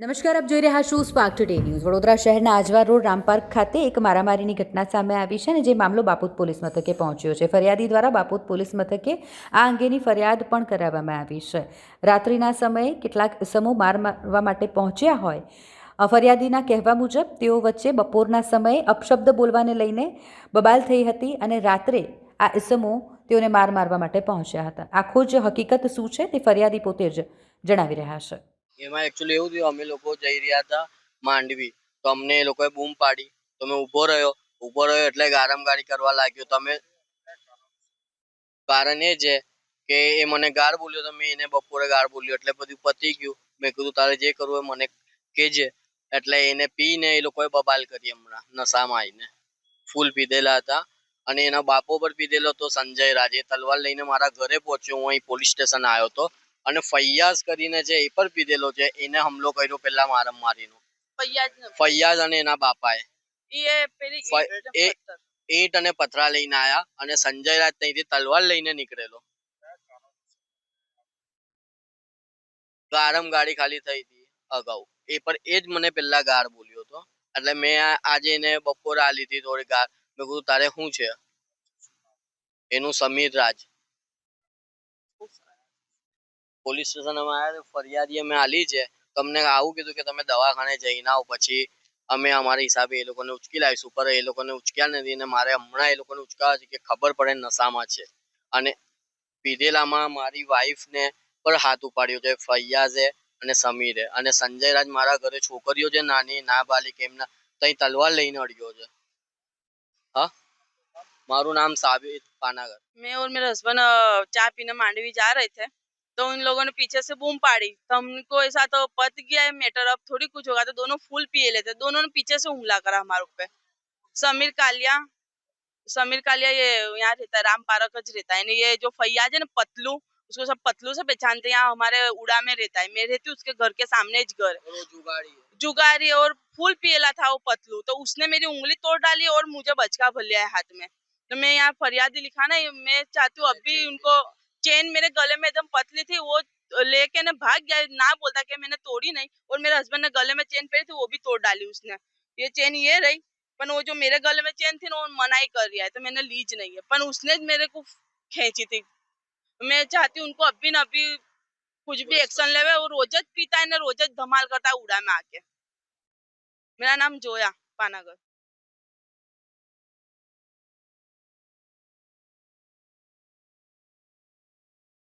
નમસ્કાર, આપ જોઈ રહ્યા છો સ્પાર્ક ટુડે ન્યૂઝ વડોદરા શહેરના આજવા રોડ રામપાર્ક ખાતે એક મારામારીની ઘટના સામે આવી છે અને જે મામલો બાપુત પોલીસ મથકે પહોંચ્યો છે. ફરિયાદી દ્વારા બાપુત પોલીસ મથકે આ અંગેની ફરિયાદ પણ કરાવવામાં આવી છે. રાત્રિના સમયે કેટલાક સમૂહ માર મારવા માટે પહોંચ્યા હોય. ફરિયાદીના કહેવા મુજબ, તેઓ વચ્ચે બપોરના સમયે અપશબ્દ બોલવાને લઈને બબાલ થઈ હતી અને રાત્રે આ ઇસમો તેઓને માર મારવા માટે પહોંચ્યા હતા. આખું જ હકીકત શું છે તે ફરિયાદી પોતે જ જણાવી રહ્યા છે. એમાં એકચ્યુઅલી એવું થયું, અમે લોકો જઈ રહ્યા હતા માંડવી. તો અમને એ લોકોએ બૂમ પાડી. તો મેં ઊભો રહ્યો. ઊભો રહ્યો એટલે ગારમગારી કરવા લાગ્યો. તમે કારણ એ છે કે એ મને ગાળ બોલ્યો તો મેં એને બપોરે ગાળ બોલ્યો. એટલે બધું પતી ગયું. મેં કીધું, તારે જે કરવું હોય મને કેજે એટલે એને પીને એ લોકોએ બબાલ કરી હમણાં, નશામાં આવીને. ફૂલ પીધેલા હતા. અને એના બાપો પર પીધેલો હતો, સંજય રાજ. એ તલવાર લઈને મારા ઘરે પહોંચ્યો. હું અહીં પોલીસ સ્ટેશન આવ્યો હતો. અને ફૈયાઝ કરીને જે એ પર પીધેલો છે એને હમલો કર્યો પેલા મારમ મારીનો. ફૈયાઝ અને એના બાપાએ. ઈંટ અને પથરા લઈને આયા અને સંજય રાજ ત્યાંથી તલવાર લઈને નીકળેલો. ગારમ ગાડી ખાલી થઈ હતી અગાઉ. એ પર એ જ મને પેલા ગાર બોલ્યો હતો. એટલે મેં આજે એને બપોરે આ લીધી થોડી ગાર. મેં કીધું તારે શું છે? એનું સમીર રાજ. પોલીસ સ્ટેશન અમે આવ્યા તો ફરિયાદી અમે આલી છે તો અમને આવું કીધું કે તમે દવાખાને જઈને આવો પછી અમે અમારા હિસાબે એ લોકોને ઉચકી લાવીશું પર એ લોકોને ઉચક્યા નથી અને મારે હમણાં એ લોકોને ઉચકાવા છે કે ખબર પડે નશામાં છે અને પીધેલામાં મારી વાઈફને પર હાથ ઉપાડ્યો છે ફૈયાઝે અને સમીરે અને સંજય રાજ મારા ઘરે છોકરીઓ છે નાની નાબાલિક એમના તઈ તલવાર લઈને અડ્યો છે હા મારું નામ સાબિત પાનાગર मैं और मेरे हस्बैंड चाय पीने मांडवी जा रहे थे तो उन लोगों ने पीछे से बूम पाड़ी। तो हमको ऐसा तो पत गया है मैटर अब थोड़ी कुछ होगा। तो दोनों फूल पिए लेते। दोनों ने पीछे से हमला करा हमारे ऊपर। समीर कालिया समीर कालिया ये यहाँ रहता है राम पारक रहता है। ये जो फैयाज है ना पतलू उसको सब पतलू से पहचानते हैं। यहाँ हमारे उड़ा में रहता है। मैं रहती उसके घर के सामने घर। जुगाड़ी जुगाड़ी और फूल पिएला था वो पतलू। तो उसने मेरी उंगली तोड़ डाली और मुझे बचका भर लिया है हाथ में। तो मैं यहाँ फरियादी लिखा ना मैं चाहती हूँ अब भी उनको चेन मेरे गले में एकदम पतली थी, वो लेके ना भाग गया, ना बोलता कि मैंने तोड़ी नहीं, और मेरे हस्बैंड ने गले में चेन पहनी थी, वो भी तोड़ डाली उसने। ये चेन ये रही, पर वो जो मेरे गले में चेन थी ना, वो मनाई कर रहा है तो मैंने लीज नहीं है। पर उसने मेरे को खींची थी। मैं चाहती हूँ उनको अभी ना अभी कुछ भी एक्शन लेवे, वो रोज ज पीता है ना, रोज ज धमाल करता है उड़ा में आके। मेरा नाम जोया पानागर।